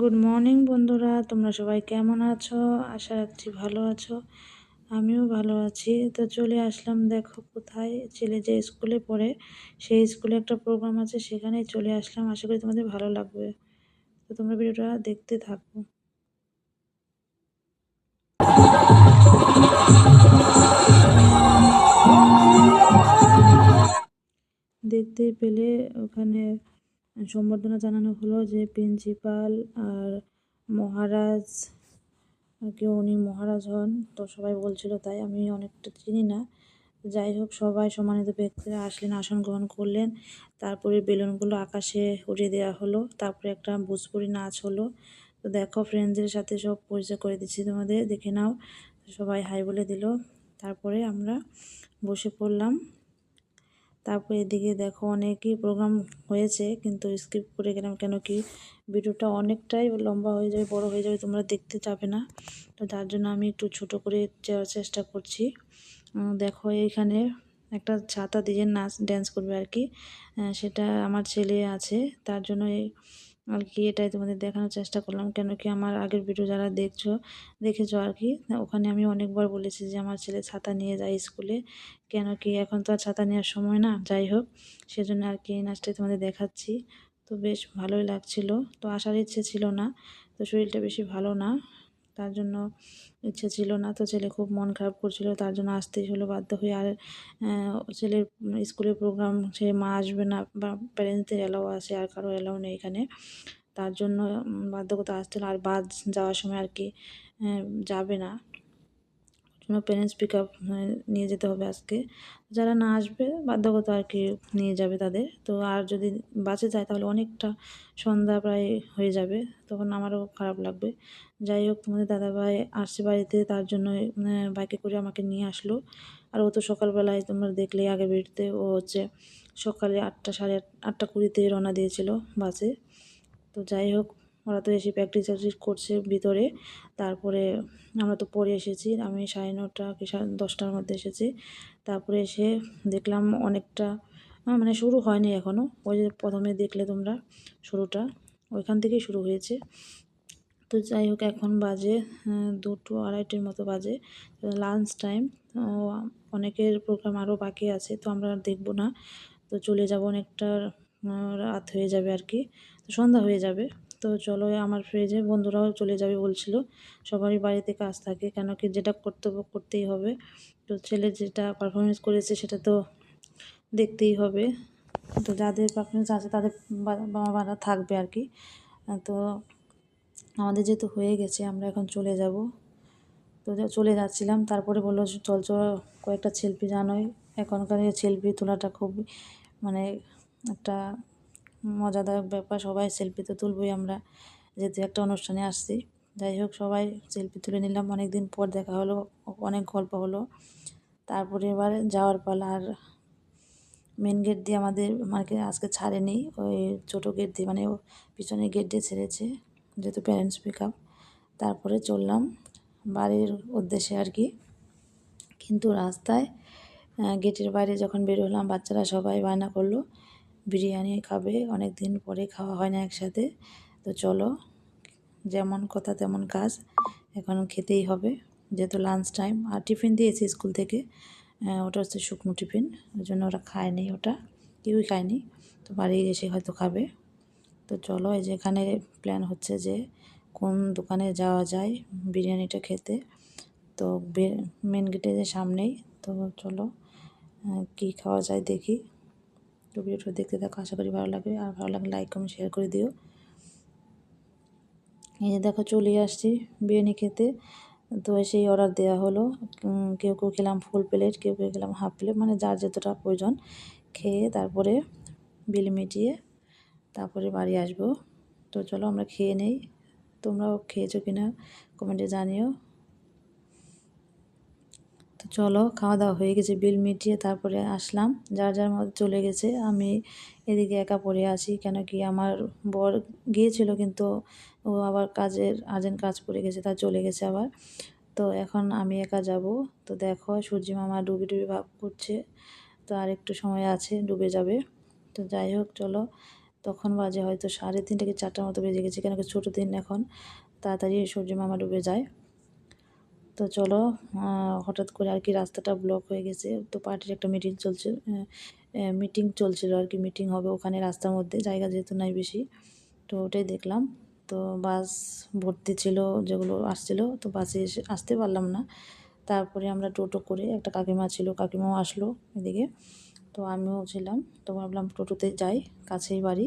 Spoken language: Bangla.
গুড মর্নিং বন্ধুরা। তোমরা সবাই কেমন আছো? আশা রাখছি ভালো আছো। আমিও ভালো আছি। তো চলে আসলাম, দেখো কোথায় ছেলে যে স্কুলে পড়ে, সেই স্কুলে একটা প্রোগ্রাম আছে সেখানে চলে আসলাম। আশা করি তোমাদের ভালো লাগবে। তো তোমরা ভিডিওটা দেখতে থাকো। দেখতে পেলে ওখানে সম্বর্ধনা জানানো হলো যে প্রিন্সিপাল আর মহারাজ, কেউ উনি মহারাজ হন, তো সবাই বলছিল তাই, আমি অনেকটা চিনি না। যাই হোক, সবাই সম্মানিত ব্যক্তিরা আসলেন, আসন গ্রহণ করলেন। তারপরে বেলুনগুলো আকাশে উড়িয়ে দেওয়া হলো। তারপরে একটা ভোজপুরি নাচ হলো। তো দেখো ফ্রেন্ডসদের সাথে সব পরিচয় করে দিচ্ছি তোমাদের, দেখে নাও। সবাই হাই বলে দিল। তারপরে আমরা বসে পড়লাম। তারপর এদিকে দেখো অনেকই প্রোগ্রাম হয়েছে, কিন্তু স্কিপ করে গেলাম কেন কি? ভিডিওটা অনেকটাই লম্বা হয়ে যাবে, বড় হয়ে যাবে, তোমরা দেখতে চাবে না। তো তার জন্য আমি একটু ছোট করে যাওয়ার চেষ্টা করছি। দেখো এইখানে একটা ছাতা দিয়ে নাচ ড্যান্স করবে আর কি। সেটা আমার ছেলে আছে, তার জন্য এই আর কি এটাই তোমাদের দেখানোর চেষ্টা করলাম। কেন কি আমার আগের ভিডিও যারা দেখছ, দেখেছ আর কি ওখানে আমি অনেকবার বলেছি যে আমার ছেলে ছাতা নিয়ে যায় স্কুলে কেন কি এখন তো আর ছাতা নেওয়ার সময় না, যাই হোক, সেজন্য আর কি এই নাচটাই তোমাদের দেখাচ্ছি। তো বেশ ভালোই লাগছিল। তো আসার ইচ্ছে ছিল না, তো শরীরটা বেশি ভালো না। তার জন্য ইচ্ছে ছিল না। তো ছেলে খুব মন খারাপ করছিল, তার জন্য আসতেই হলো বাধ্য হয়ে। আর ছেলের স্কুলের প্রোগ্রাম সে মা আসবে না বা প্যারেন্টসদের অ্যালাও আসে আর কারও অ্যালাও নেই এখানে। তার জন্য বাধ্যকতা আসছিল আর বাস যাওয়ার সময় আর কি যাবে না। জন্য প্যারেন্টস পিক আপ নিয়ে যেতে হবে আজকে। যারা না আসবে বাধ্যগত আর কি নিয়ে যাবে তাদের। তো আর যদি বাসে যায়, তাহলে অনেকটা সন্ধ্যা প্রায় হয়ে যাবে। তখন আমারও খারাপ লাগবে। যাই হোক, তোমাদের দাদাভাই আসছে বাড়িতে, তার জন্য বাইকে করে আমাকে নিয়ে আসলো। আর ও তো সকালবেলায় তোমরা দেখলে, আগে বেরোতে, ও হচ্ছে সকালে আটটা, সাড়ে আটটা কুড়িতে রওনা দিয়েছিল বাসে। তো যাই হোক ওরা তো এসে প্র্যাকটিস ট্যাকটিস করছে ভিতরে। তারপরে আমরা তো পরে এসেছি, আমি সাড়ে নটা কি সাড়ে দশটার মধ্যে এসেছি। তারপরে এসে দেখলাম অনেকটা মানে শুরু হয়নি এখনও ওই যে প্রথমে দেখলে তোমরা শুরুটা, ওইখান থেকেই শুরু হয়েছে। তো যাই হোক, এখন বাজে দুটো আড়াইটের মতো বাজে লাঞ্চ টাইম অনেকের প্রোগ্রাম আরও বাকি আছে, তো আমরা দেখব না। তো চলে যাব অনেকটা রাত হয়ে যাবে আর কি। তো সন্ধ্যা হয়ে যাবে। তো চলো আমার ফ্রিজে বন্ধুরাও চলে যাবে বলছিল। সবারই বাড়িতে কাজ থাকে, কেন কি যেটা কর্তব্য করতেই হবে। তো ছেলে যেটা পারফরমেন্স করেছে সেটা তো দেখতেই হবে। তো যাদের পারফরমেন্স আছে তাদের বাবা মারা থাকবে আর কি। তো আমাদের যেহেতু হয়ে গেছে, আমরা এখন চলে যাব। তো চলে যাচ্ছিলাম, তারপরে বলল চল চল, কয়েকটা সেলফি জানোই। এখনকার সেলফি তোলাটা খুব মানে একটা মজাদায়ক ব্যাপার, সবাই সেলফি তো তুলবই আমরা। যেহেতু একটা অনুষ্ঠানে আসছি, যাই হোক সবাই সেলফি তুলে নিলাম। অনেক দিন পর দেখা হলো, অনেক গল্প হলো। তারপরে এবার যাওয়ার পালা। আর মেন গেট দিয়ে আমাদের মার্কেট আজকে ছাড়েনি, ওই ছোটো গেট দিয়ে মানে পিছনে গেট দিয়ে ছেড়েছে, যেহেতু প্যারেন্টস পিক আপ তারপরে চললাম বাড়ির উদ্দেশ্যে আর কি। কিন্তু রাস্তায় গেটের বাইরে যখন বের হলাম, বাচ্চারা সবাই বায়না করল। বিরিয়ানি খাবে অনেক দিন পরে খাওয়া হয় না একসাথে। তো চলো, যেমন কথা তেমন কাজ, এখন খেতেই হবে। যেহেতু লাঞ্চ টাইম আর টিফিন দিয়েছি স্কুল থেকে ওটা হচ্ছে শুকনো টিফিন ওই জন্য ওরা খায়নি ওটা, কেউই খায়নি। তো বাড়ি এসে হয়তো খাবে। তো চলো, এই যে এখানে প্ল্যান হচ্ছে যে কোন দোকানে যাওয়া যায় বিরিয়ানিটা খেতে। তো মেন গেটের সামনেই, তো চলো কি খাওয়া যায় দেখি। তো ভিডিওটা দেখতে থাকো, আশা করি ভালো লাগবে। আর ভালো লাগলে লাইক কমেন্ট শেয়ার করে দিও। এই যে দেখো চলে আসছি বিরিয়ানি খেতে। তো সেই অর্ডার দেওয়া হলো। কেউ কেউ খেলাম ফুল প্লেট কেউ কেউ খেলাম হাফ প্লেট মানে যার যতটা প্রয়োজন খেয়ে তারপরে বিল মিটিয়ে তারপরে বাড়ি আসব। তো চলো আমরা খেয়ে নেই। তোমরাও খেয়েছো কিনা কমেন্টে জানিও। তো চলো, খাওয়া দাওয়া হয়ে গেছে, বিল মিটিয়ে তারপরে আসলাম। যার যার মধ্যে চলে গেছে, আমি এদিকে একা পড়ে আছি, কেন কি আমার বর গিয়েছিল কিন্তু ও আবার কাজের আর্জেন্ট কাজ পড়ে গেছে তা চলে গেছে আবার। তো এখন আমি একা যাব। তো দেখো, সূর্যি মামা ডুবে ডুবে ভাব করছে, তো আর একটু সময় আছে, ডুবে যাবে। তো যাই হোক, চলো। তখন বাজে হয়তো সাড়ে তিনটে কি চারটার মতো বেজে গেছে, কেন কি ছোটো দিন এখন। তাড়াতাড়ি সূর্য মামা ডুবে যায়। তো চলো হঠাৎ করে আর কি রাস্তাটা ব্লক হয়ে গেছে। তো পার্টির একটা মিটিং চলছে মিটিং চলছিল আর কি মিটিং হবে ওখানে রাস্তার মধ্যে, জায়গা যেহেতু নাই বেশি। তো ওটাই দেখলাম। তো বাস ভর্তি ছিল, যেগুলো আসছিল, তো বাসে এসে আসতে পারলাম না। তারপরে আমরা টোটো করে, একটা কাকিমা ছিল, কাকিমাও আসলো এদিকে। তো আমিও ছিলাম, তো ভাবলাম টোটোতে যাই, কাছেই বাড়ি।